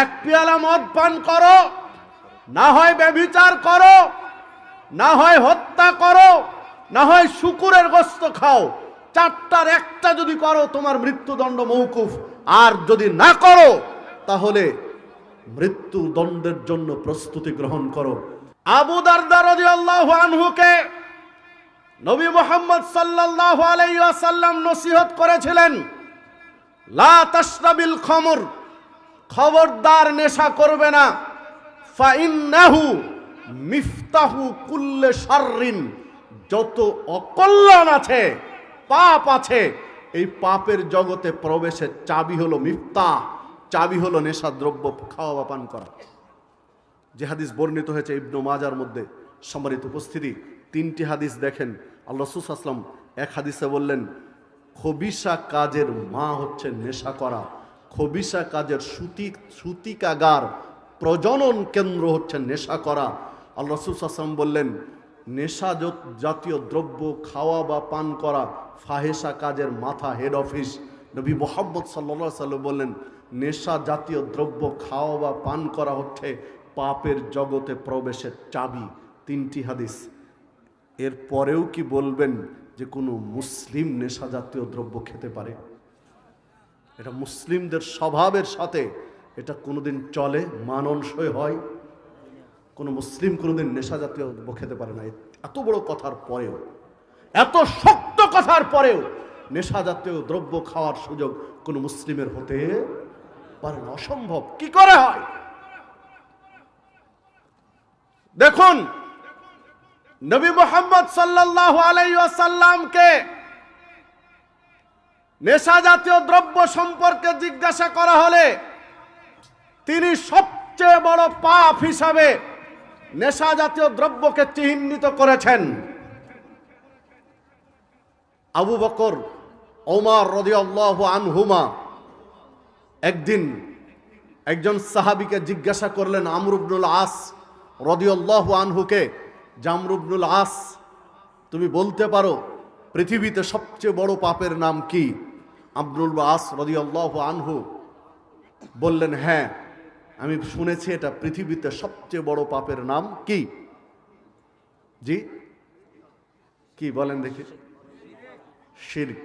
এক পেয়ালা মদ পান করো, না হয় ব্যভিচার করো, না হয় হত্যা করো, না হয় শুকুরের গোস্ত খাও। চারটার একটা যদি করো, তোমার মৃত্যুদণ্ড মৌকুফ। আর যদি না করো, তাহলে মৃত্যুদণ্ডের জন্য প্রস্তুতি গ্রহণ করো। আবু দারদা রাদিয়াল্লাহু আনহুকে নবী মোহাম্মদ সাল্লাল্লাহু আলাইহি ওয়াসাল্লাম নসিহত করেছিলেন, লা খমর। খবরদার নেশা করবে না। মিফতাহু যত অকল্যাণ আছে, পাপ আছে, এই পাপের জগতে প্রবেশের চাবি হলো মিফতাহ। চাবি হলো নেশা দ্রব্য খাওয়া বা পান করা। যে হাদিস বর্ণিত হয়েছে ইবনু মাজার মধ্যে সম্মানিত উপস্থিতি, তিনটি হাদিস দেখেন। আল্লাহ আসলাম এক হাদিসে বললেন, খবিসা কাজের মা হচ্ছে নেশা করা। খবিসা কাজের সুতি, সুতিকাগার প্রজনন কেন্দ্র হচ্ছে নেশা করা। আল্লাহ আসলাম বললেন, নেশা জাতীয় দ্রব্য, খাওয়া বা পান করা ফাহেসা কাজের মাথা হেড অফিস নবী মোহাম্মদ সাল্লা সাল্লাম বললেন, নেশা জাতীয় দ্রব্য, খাওয়া বা পান করা হচ্ছে পাপের জগতে প্রবেশের চাবি। তিনটি হাদিস। এর পরেও কি বলবেন যে কোনো মুসলিম নেশা জাতীয় দ্রব্য খেতে পারে? এটা মুসলিমদের স্বভাবের সাথে এটা কোনোদিন চলে, মাননসই হয়। কোনো মুসলিম কোনোদিন নেশা জাতীয় খেতে পারে না। এত বড় কথার পরেও, এত শক্ত কথার পরেও নেশা জাতীয় দ্রব্য খাওয়ার সুযোগ কোনো মুসলিমের হতে পারে না। অসম্ভব। কি করে হয়? দেখুন, নবী মোহাম্মদ সাল্লাল্লাহু আলাইহি ওয়াসাল্লামকে নেশা জাতীয় দ্রব্য সম্পর্কে জিজ্ঞাসা করা হলে তিনি সবচেয়ে বড় পাপ হিসাবে নেশা জাতীয় দ্রব্যকে চিহ্নিত করেছেন। আবু বকর, ওমার রদিয়াল্লাহু আনহুমা একদিন একজন সাহাবিকে জিজ্ঞাসা করলেন আমরুবনুল আস রদিয়াল্লাহু আনহুকে জামরুবনুল আস, তুমি বলতে পারো পৃথিবীতে সবচেয়ে বড় পাপের নাম কি? আব্দুল আস রদিয়াল্লাহু আনহু বললেন হ্যাঁ আমি শুনেছি এটা পৃথিবীতে সবচেয়ে বড় পাপের নাম কি? জি? কি বলেন দেখি। শির্ক।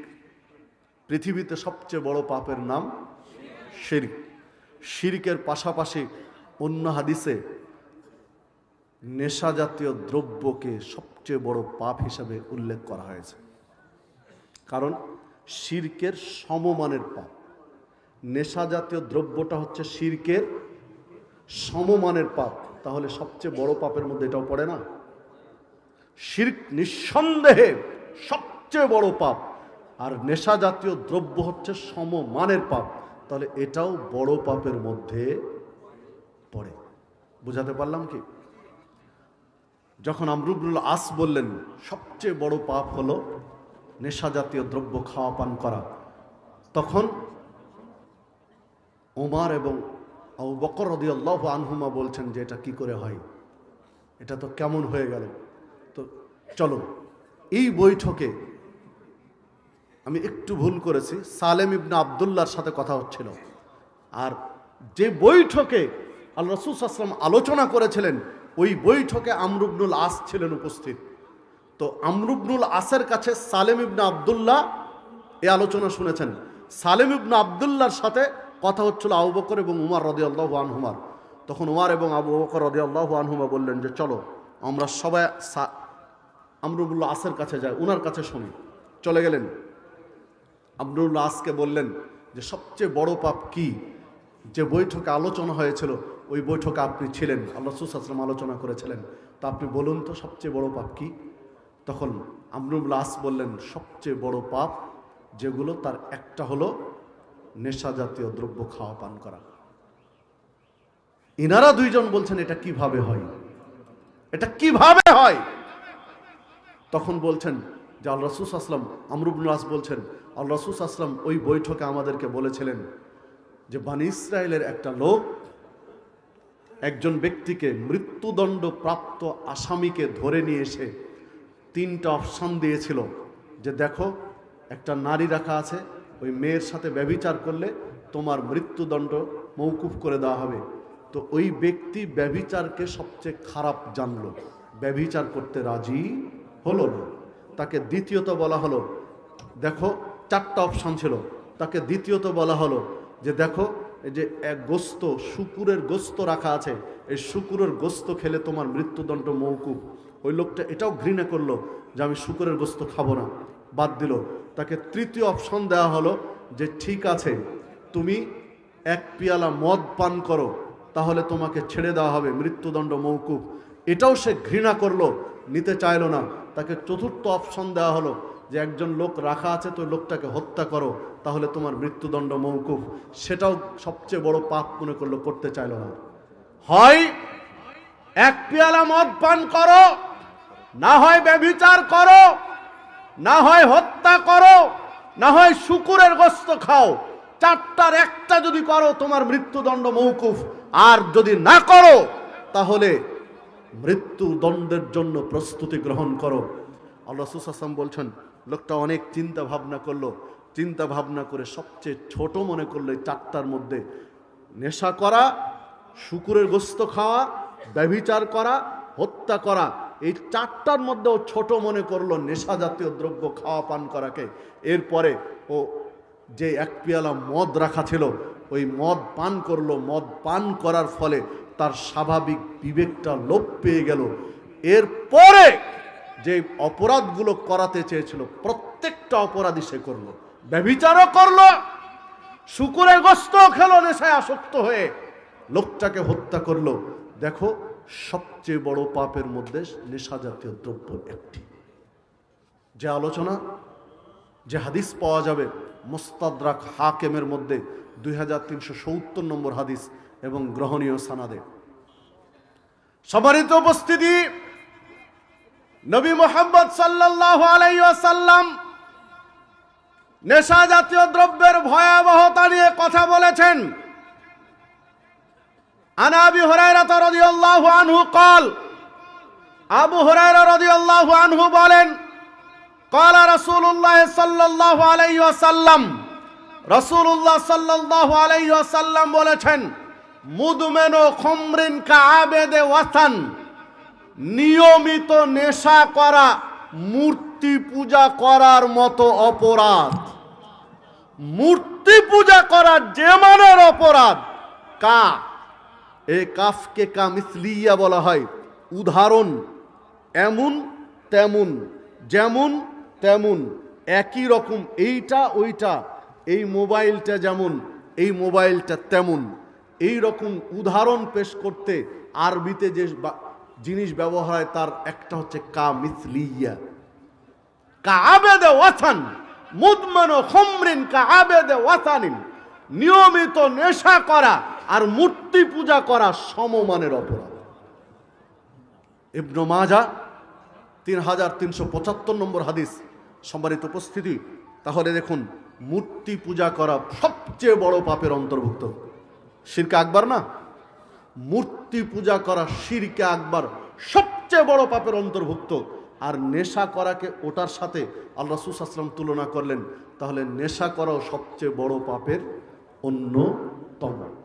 পৃথিবীতে সবচেয়ে বড় পাপের নাম শির্ক। শিরকের পাশাপাশি অন্য হাদিসে নেশা জাতীয় দ্রব্যকে সবচেয়ে বড় পাপ হিসাবে উল্লেখ করা হয়েছে। কারণ শিরকের সমমানের পাপ। নেশা জাতীয় দ্রব্যটা হচ্ছে শিরকের সমমানের পাপ। তাহলে সবচেয়ে বড় পাপের মধ্যে এটাও পড়ে না? শির্ক নিঃসন্দেহে সবচেয়ে বড় পাপ। আর নেশা জাতীয় দ্রব্য হচ্ছে সমমানের পাপ। তাহলে এটাও বড় পাপের মধ্যে পড়ে। বুঝাতে পারলাম কি? যখন আমরুবুল আস বললেন, সবচেয়ে বড় পাপ হলো নেশা জাতীয় দ্রব্য খাওয়া পান করা। তখন ওমার এবং আবু বকর রদিয়াল্লাহ আনহুমা বলছেন যে এটা কি করে হয়? এটা তো কেমন হয়ে গেল? তো চলো, এই বৈঠকে আমি একটু ভুল করেছি, সালেম ইবনা আবদুল্লার সাথে কথা হচ্ছিল। আর যে বৈঠকে আল্লাহ রসুল আসলাম আলোচনা করেছিলেন, ওই বৈঠকে আমরুবনুল আস ছিলেন উপস্থিত। তো আমরুবনুল আসের কাছে সালেম ইবনা আবদুল্লাহ এ আলোচনা শুনেছেন। সালেম ইবনা আবদুল্লার সাথে কথা হচ্ছিল আবু বকর এবং উমার রদি আল্লাহ আনহুমার। তখন উমার এবং আবু বকর রদি আল্লাহ আনহুমা বললেন যে, চলো, আমরা সবাই আমরুবুল্লাহ আসের কাছে যাই, উনার কাছে শুনি। চলে গেলেন। আব্দুল্লাহ আসকে বললেন যে, সবচেয়ে বড় পাপ কি? যে বৈঠকে আলোচনা হয়েছিল, ওই বৈঠকে আপনি ছিলেন। আল্লাহ সুসাসলাম আলোচনা করেছিলেন। তা আপনি বলুন তো, সবচেয়ে বড় পাপ কি? তখন আমরুল্লাহ আস বললেন, সবচেয়ে বড় পাপ যেগুলো তার একটা হলো নেশা জাতীয় দ্রব্য খাওয়া, পান করা। ইনারা দুইজন বলছেন, এটা কীভাবে হয়? এটা কীভাবে হয়? তখন বলছেন, যে আল রসুস আসলাম আমরুবনাস বলছেন আল রসুস আসলাম ওই বৈঠকে আমাদেরকে বলেছিলেন যে বানি ইসরায়েলের একটা লোক একজন ব্যক্তিকে মৃত্যুদণ্ড প্রাপ্ত আসামিকে ধরে নিয়ে এসে তিনটা অপশান দিয়েছিল যে দেখো, একটা নারী রাখা আছে, ওই মেয়ের সাথে ব্যভিচার করলে তোমার মৃত্যুদণ্ড মৌকুফ করে দেওয়া হবে। তো ওই ব্যক্তি ব্যভিচারকে সবচেয়ে খারাপ জানলো। ব্যভিচার করতে রাজি হলো না। তাকে দ্বিতীয়ত বলা হলো, দেখো, চারটা অপশান ছিল। তাকে দ্বিতীয়ত বলা হলো যে দেখো যে এক গোস্ত, শুকুরের গোস্ত রাখা আছে, এই শুকুরের গোস্ত খেলে তোমার মৃত্যুদণ্ড মৌকুফ। ওই লোকটা এটাও ঘৃণা করল যে আমি শুকুরের গোস্ত খাব না। বাদ দিল। তাকে তৃতীয় অপশন দেওয়া হলো যে, ঠিক আছে, তুমি এক পিয়ালা মদ পান করো, তাহলে তোমাকে ছেড়ে দেওয়া হবে মৃত্যুদণ্ড মৌকুফ এটাও সে ঘৃণা করল, নিতে চাইলো না। তাকে চতুর্থ অপশন দেওয়া হলো যে, একজন লোক রাখা আছে, তো লোকটাকে হত্যা করো, তাহলে তোমার মৃত্যুদণ্ড মৌকুফ সেটাও সবচেয়ে বড় পাপ মনে করল, করতে চাইলো না। হয়, এক পেয়ালা মদ পান করো না হয় ব্যভিচার করো, না হয় হত্যা করো, না হয় শুকুরের গোস্ত খাও। চারটার একটা যদি করো, তোমার মৃত্যুদণ্ড মৌকুফ। আর যদি না করো, তাহলে মৃত্যুদণ্ডের জন্য প্রস্তুতি গ্রহণ করো। আল্লাহ সুসাসাম বলছেন, লোকটা অনেক চিন্তা ভাবনা করল। চিন্তা ভাবনা করে সবচেয়ে ছোট মনে করল এই চারটার মধ্যে। নেশা করা, শুকুরের গোস্ত খাওয়া, ব্যভিচার করা, হত্যা করা। এই চারটার মধ্যেও ছোট মনে করল নেশা জাতীয় দ্রব্য খাওয়া পান করাকে। এরপরে ও যে এক পেয়ালা মদ রাখা ছিল, ওই মদ পান করল। মদ পান করার ফলে তার স্বাভাবিক বিবেকটা লোপ পেয়ে গেল। এরপরে যে অপরাধগুলো করাতে চেয়েছিল, প্রত্যেকটা অপরাধী সে করল। ব্যভিচারও করল, শুকুরের গোস্ত খেলো, নেশায় আসক্ত হয়ে। লোকটাকে হত্যা করল। দেখো সবচেয়ে বড় পাপের মধ্যে নেশা জাতীয় দ্রব্য একটি। যে আলোচনা, যে হাদিস পাওয়া যাবে মোস্তাদরাক হাকেমের মধ্যে দুই হাজার তিনশো সত্তর নম্বর হাদিস এবং গ্রহণীয় সানাদে। সমানিত উপস্থিতি, নবী মোহাম্মদ সাল্লাহ আলাইসাল্লাম নেশা জাতীয় দ্রব্যের ভয়াবহতা নিয়ে কথা বলেছেন। আনাবি হরাইরাত রাদিয়াল্লাহু আনহু قال আবু হুরায়রা রাদিয়াল্লাহু আনহু বলেন قال رسول الله صلى الله عليه وسلم রাসূলুল্লাহ সাল্লাল্লাহু আলাইহি ওয়াসাল্লাম বলেছেন মুদমেনো খমরিন কা আবেদে ওয়াসান নিয়মিত নেশা করা মূর্তি পূজা করার মতো অপরাধ মূর্তি পূজা করা যে মানের অপরাধ কা এ কাফকে কা মিসলিয়া বলা হয়। উদাহরণ, এমন, তেমন, যেমন, তেমন, একই রকম, এইটা, ওইটা, এই মোবাইলটা যেমন, এই মোবাইলটা তেমন। এই রকম উদাহরণ পেশ করতে আরবিতে যে জিনিস ব্যবহার হয়, তার একটা হচ্ছে কা মিসলিয়া কা আবেদে ওয়াথান মুদমান খমরিন কা আবেদে ওয়াথানিন নিয়মিত নেশা করা আর মূর্তি পূজা করা সমমানের অপরাধ। ইবনু মাজা তিন হাজার তিনশো পঁচাত্তর নম্বর হাদিস, সম্মানিত উপস্থিতি, তাহলে দেখুন, মূর্তি পূজা করা সবচেয়ে বড় পাপের অন্তর্ভুক্ত। শিরকে আকবার না? মূর্তি পূজা করা শিরকে আকবার সবচেয়ে বড় পাপের অন্তর্ভুক্ত। আর নেশা করাকে ওটার সাথে আল্লাহ সুসাসলাম তুলনা করলেন, তাহলে নেশা করাও সবচেয়ে বড় পাপের অন্যতম।